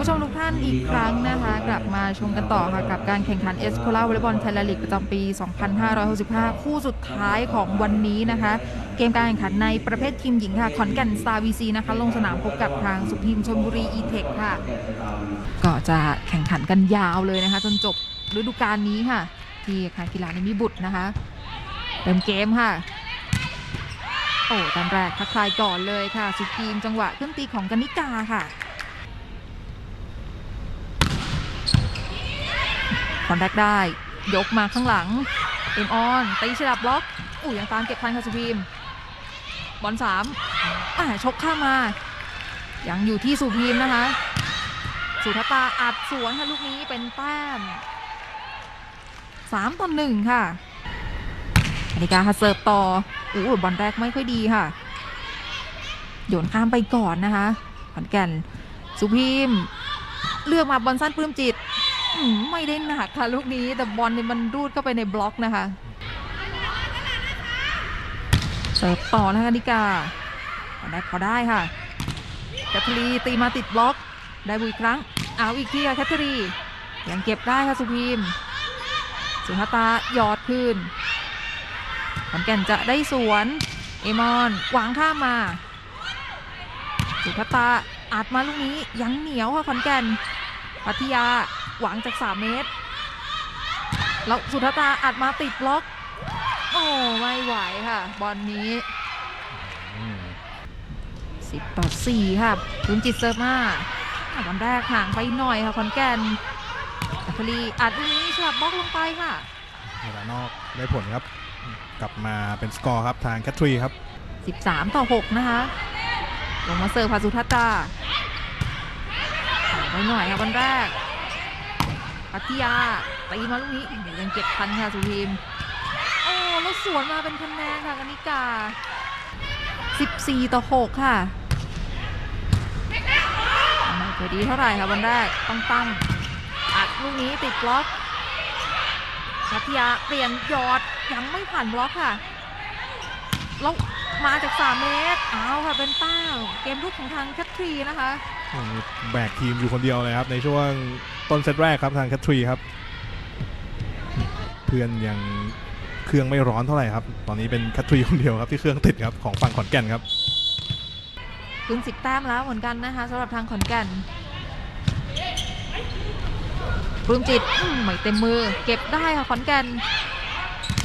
ผู้ชมทุกท่านอีกครั้งนะคะ กลับมาชมกันต่อค่ะกับการแข่งขันเอสโคลาวอลเลย์บอลไทยลีกประจำปี 2565 คู่สุดท้ายของวันนี้นะคะ เกมการแข่งขันในประเภททีมหญิงค่ะ ขอนแก่นสตาวีซีนะคะ ลงสนามพบกับทางสุพิมชนบุรีอีเทคค่ะ ก็จะแข่งขันกันยาวเลยนะคะ จนจบฤดูกาลนี้ค่ะ ที่อาคารกีฬานิมิบุตรนะคะเต็มเกมค่ะโอ้ตอนแรกทักทายก่อนเลยค่ะ สุพีมจังหวะเครื่งตีของกนิกาค่ะ บอลแรกได้ ยกมาข้างหลัง เอ็มออนตีฉลับบล็อกอู้ยังตามเก็บทันค่ะสุพีมบอลสามอ่าชกข้ามมา ยังอยู่ที่สุพีมนะคะ สุทตาอัดสวนค่ะลูกนี้เป็นแต้มสามต่อหนึ่งค่ะอนิกาค่ะเสิร์ฟต่ออู้บอลแรกไม่ค่อยดีค่ะ โยนข้ามไปก่อนนะคะขอนแก่นสุพีมเลือกมาบอลสั้นปลื้มจิต ไม่ได้หนักค่ะลูกนี้แต่บอลเนี่ยมันรูดเข้าไปในบล็อกนะคะเสิร์ฟต่อนะคะนิกาบอลแรกพอได้ค่ะแคทเธอรีตีมาติดบล็อก ได้บุยครั้ง เอาอีกทีค่ะแคทเธอรียังเก็บได้ค่ะสุพีมสุภาตาหยอดคืนขอนแก่นจะได้สวน เอมอนวางข้ามมา สุภาตาอัดมาลูกนี้ยังเหนียวค่ะขอนแก่น ปัทยา หวังจาก 3 เมตร แล้วสุธาตาอัดมาติดบล็อก โอ้ไม่ไหวค่ะ บอลนี้ 10 ต่อ 4 ค่ะคุณจิตเซิร์ฟมาอะบอลแรกห่างไปหน่อยค่ะขอนแก่นอัครีอัดลูกนี้ฉลับบล็อกลงไปค่ะเวลานอกได้ผลครับ กลับมาเป็นสกอร์ครับทางแคททรีครับ 13 ต่อ 6 นะคะ ลงมาเสิร์ฟพาสุทัตตาห่างไปหน่อยค่ะบอลแรก พัทยาตีมาลูกนี้ยังเก็บทันค่ะสุพีมโอ้แล้วสวนมาเป็นคะแนนค่ะกนิกา 14 ต่อ 6 ค่ะไม่คยดีเท่าไหร่ค่ะบอลแรกต้องตั้งอัดลูกนี้ติดบล็อกพัทยาเปลี่ยนยอดยังไม่ผ่านบล็อกค่ะแล้วมาจาก 3 เมตรเอาค่ะเป็นแต้มเกมลุกของทางแคททรีนะคะแบกทีมอยู่คนเดียวเลยครับในช่วง ต้นเซตแรกครับทางแคทรีครับ เพื่อนยังเครื่องไม่ร้อนเท่าไหร่ครับ ตอนนี้เป็นแคทรีคนเดียวครับที่เครื่องติดครับของฝั่งขอนแก่นครับถึงสิบแต้มแล้วเหมือนกันนะคะสำหรับทางขอนแก่นปลื้มจิตไม่เต็มมือ เก็บได้ค่ะขอนแก่น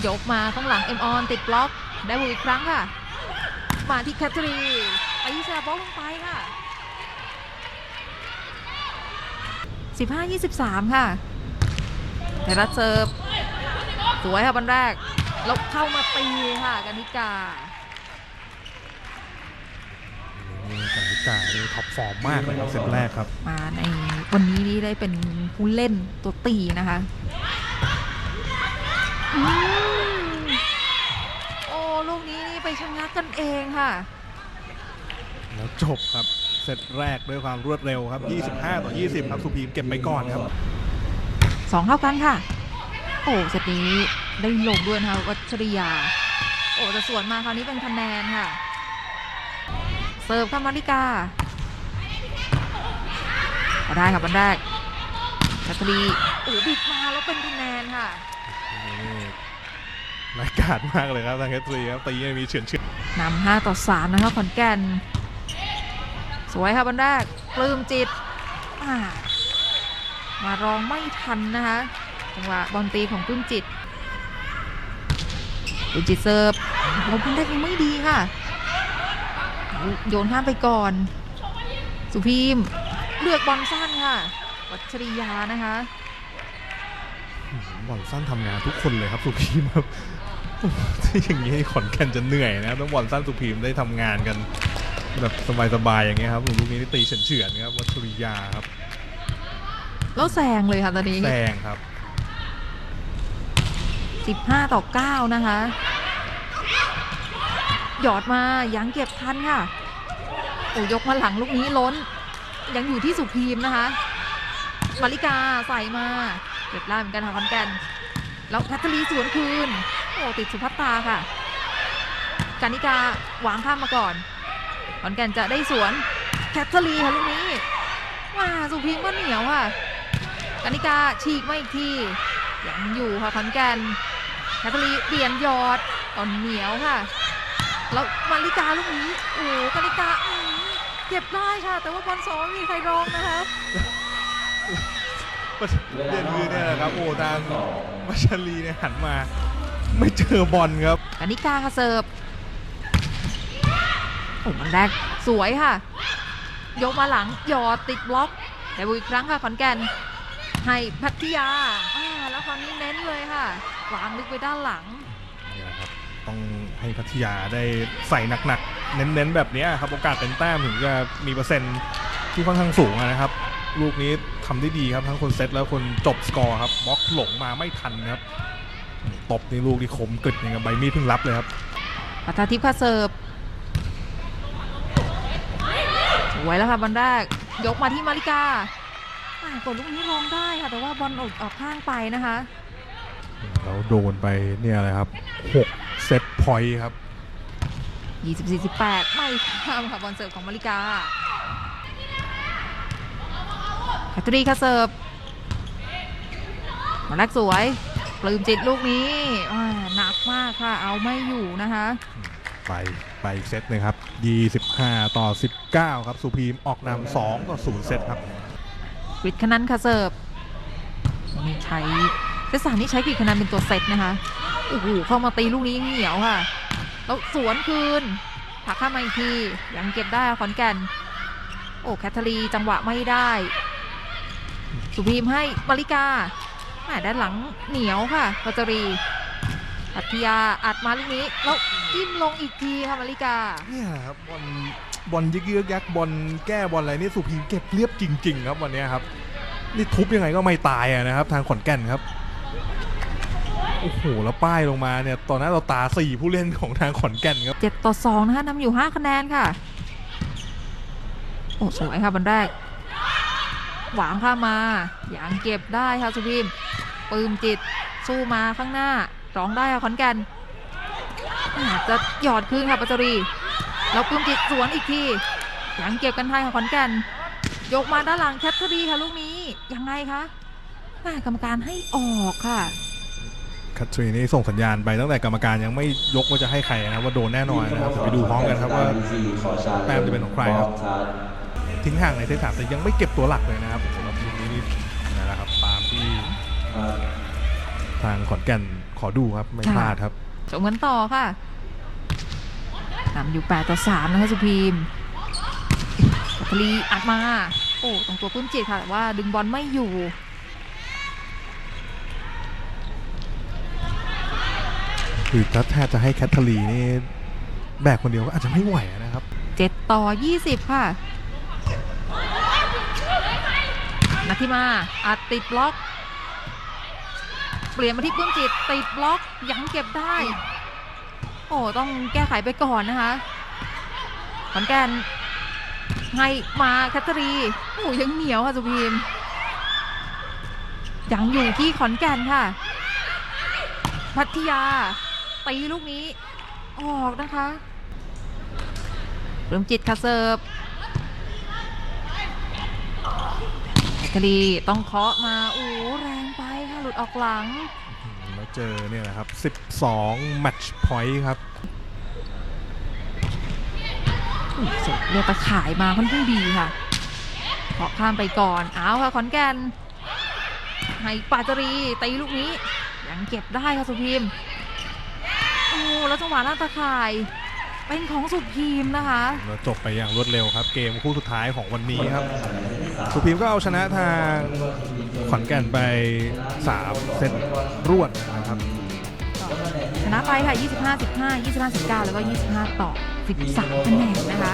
ยกมาข้างหลังเอ็มออนติดบล็อก ได้บุกอีกครั้งค่ะ มาที่แคทรีไปที่แซบล็อกลงไปค่ะ 15-23 ค่ะไทยรัฐเซิร์ฟสวยค่ะบอลแรกแล้วเข้ามาตีค่ะกานิกานี่กานิกานี่ท็อปฟอร์มมากเลยครับเซตแรกครับ มาในวันนี้นี่ได้เป็นผู้เล่นตัวตีนะคะอืมโอ้ลูกนี้นี่ไปชะงักกันเองค่ะ แล้วจบครับ เซตแรกด้วยความรวดเร็วครับ 25 ต่อ 20 ครับสุพีมเก็บไปก่อนครับ สองเท่ากันค่ะ โอ้เซตนี้ได้ลงด้วยนะคะวัชริยา โอ้จะสวนมาคราวนี้เป็นคะแนนค่ะ เสิร์ฟค่ะมาริกาพอได้ค่ะบอลแรกชัตรีโอ้บิดมาแล้วเป็นคะแนนค่ะนี่รายการมากเลยครับทางแคททรีครับตีไม่มีเฉือนเฉือนนำ5ต่อ 3 นะคะขอนแก่น สวยค่ะบอลแรกปลื้มจิตอ่ามารองไม่ทันนะคะจังหวะบอลตีของปลื้มจิตปลื้มจิตเสิร์ฟบอลแรกยังไม่ดีค่ะ โยนข้ามไปก่อน สุพีมเลือกบอลสั้นค่ะ วัชริยานะคะบอลสั้นทำงานทุกคนเลยครับสุพีมครับที่อย่างนี้ขอนแก่นจะเหนื่อยนะครับต้องบอลสั้นสุพีมได้ทำงานกัน แบบสบายๆอย่างเงี้ยครับลูกนี้นี่ตีเฉือนๆครับวัชริยาครับแล้วแซงเลยค่ะตอนนี้แซงครับ 15 ต่อ 9 นะคะ หยอดมายังเก็บทันค่ะโอ้ยกมาหลังลูกนี้ล้น ยังอยู่ที่สุพีมนะคะมาริกาใส่มาเก็บได้เหมือนกันค่ะคอนแกนแล้วแคทเธอรีนสวนคืน โอ้ติดสุภัตตาค่ะ กานิกาวางข้ามมาก่อน คอนแกนจะได้สวนแคทเธอรีนค่ะลูกนี้ว้าสุพีมก็เหนียวค่ะกนิกาฉีกมาอีกทียังอยู่ค่ะขอนแก่นแคทเธอรีนเปลี่ยนหยอดตอนเหนียวค่ะ แล้วมาริกาลูกนี้โอ้โหกนิกาอื้อหือเก็บได้ค่ะ แต่ว่าบอลสองไม่มีใครรองนะคะประเด็นคือเนี่ยแหละครับโอ้ทางวัชรีเนี่ยหันมา ไม่เจอบอลครับกนิกาค่ะเสิร์ฟ โอ้มันแรกสวยค่ะ ยกมาหลังหยอดติดบล็อกแต่บุกอีกครั้งค่ะขอนแก่นให้พัทยาอ่าแล้วคราวนี้เน้นเลยค่ะวางลึกไปด้านหลังเนี่ยครับต้องให้พัทยาได้ใส่หนักๆ เน้นๆแบบเนี้ยครับโอกาสเป็นแต้มถึงจะมีเปอร์เซ็นต์ที่ค่อนข้างสูงอะนะครับ ลูกนี้ทำได้ดีครับทั้งคนเซตแล้วคนจบสกอร์ครับบล็อกหลงมาไม่ทันครับตบนี่ลูกที่คมกึดอย่างกับใบมีดเพิ่งรับเลยครับปัททิพย์ค่ะเสิร์ฟ สวยแล้วค่ะบอลแรกยกมาที่มาริกาอ่ากดลูกนี้ลงได้ค่ะ แต่ว่าบอลออกออกข้างไปนะคะแล้วโดนไปเนี่ยเลยครับ 6 เซตพอยต์ครับ 24-18 ไม่ข้ามค่ะบอลเสิร์ฟของมาริกาแคทรีค่ะเสิร์ฟบอลแรกสวยปลื้มจิตลูกนี้อ่าหนักมากค่ะ เอาไม่อยู่นะคะ ไปไปอีกเซตหนึงครับ 25 ต่อ 19 ครับสุพีมออกนำ2ต่อ0เซตครับกริดคนันค่ะเสิร์ฟนี่ใช้เซตสามนี่ใช้กริดคนันเป็นตัวเซตนะคะโอ้โหเข้ามาตีลูกนี้เหนียวค่ะแล้วสวนคืนผลักข้ามมาอีกทียังเก็บได้ขอนแก่น โอ้แคทเธอรีจังหวะไม่ได้ สุพีมให้มาริกาแหม่ด้านหลังเหนียวค่ะปัจรี ปัทยาอัดมาลูกนี้แล้วจิ้มลงอีกทีค่ะมาริกาเนี่ยครับบอลบอลยึกยึกยักบอลแก้บอลอะไรนี่สุพีมเก็บเรียบจริง ๆ ครับวันเนี้ยครับนี่ทุบยังไงก็ไม่ตายอะนะครับ ทางขอนแก่นครับโอ้โหแล้วป้ายลงมาเนี่ยตอนนั้นเราตาสี่ผู้เล่นของทางขอนแก่นครับ7ต่อ2นะคะนำอยู่5คะแนนค่ะโอ้สวยค่ะบันแรกหวางข้ามมาอย่างเก็บได้ค่ะสุพิมปืมจิตสู้มาข้างหน้า ร้องได้ค่ะขอนแก่นจะหยอดคืนค่ะปัจจรีแล้วปืมจิตสวนอีกทียังเก็บกันไทยค่ะขอนแก่นยกมาด้านหลังแคทเธอรีค่ะลูกนี้ยังไงคะแม่กรรมการให้ออกค่ะคัตทรีนี่ส่งสัญญาณไปตั้งแต่กรรมการยังไม่ยกว่าจะให้ใครนะครับว่าโดนแน่นอนนะครับเดี๋ยวไปดูพร้อมกันครับว่าแต้มจะเป็นของใครครับทิ้งห่างในเซตสามแต่ยังไม่เก็บตัวหลักเลยนะครับสำหรับลูกนี้นี่นั่นะครับตามที่ ทางขอนแก่นขอดูครับ ไม่พลาดครับชมกันต่อค่ะนำอยู่8ต่อ3นะคะสุพีมปัทลีอัดมา โอ้ตรงตัวปื้มจิตค่ะแต่ว่าดึงบอลไม่อยู่คือถ้าแทบจะให้แคทเธอรีนนี่แบกคนเดียวก็อาจจะไม่ไหวนะครับ 7 ต่อ 20 ค่ะนัทธิมาอัดติดบล็อก เปลี่ยนมาที่ปื้มจิตติดบล็อกยังเก็บได้ โอ้ต้องแก้ไขไปก่อนนะคะขอนแก่นให้มาแคทเธอรีโอ้ยังเหนียวค่ะสุพีมยังอยู่ที่ขอนแก่นค่ะ พัทยาตีลูกนี้ ออกนะคะเริ่มจิตค่ะเสิร์ฟแคทเธอรีต้องเคาะมาโอ้แรงไป หลุดออกหลัง แล้วเจอเนี่ยนะครับ 12แมตช์พอยต์ครับสุดเรียกตะข่ายมาค่อนข้างดีค่ะเคาะข้ามไปก่อนเอาค่ะขอนแก่นให้ปาจารีตีลูกนี้ ยังเก็บได้ค่ะสุพีมโอ้แล้วจังหวะล่างตะข่าย เป็นของสุพีมนะคะแล้วจบไปอย่างรวดเร็วครับ เกมคู่สุดท้ายของวันนี้ครับ สุพีมก็เอาชนะทาง ขอนแก่นไป 3 เซตรวดนะครับ ชนะไปค่ะ 25 15 25 19 แล้วก็ 25 ต่อ 13คะแนนนะคะ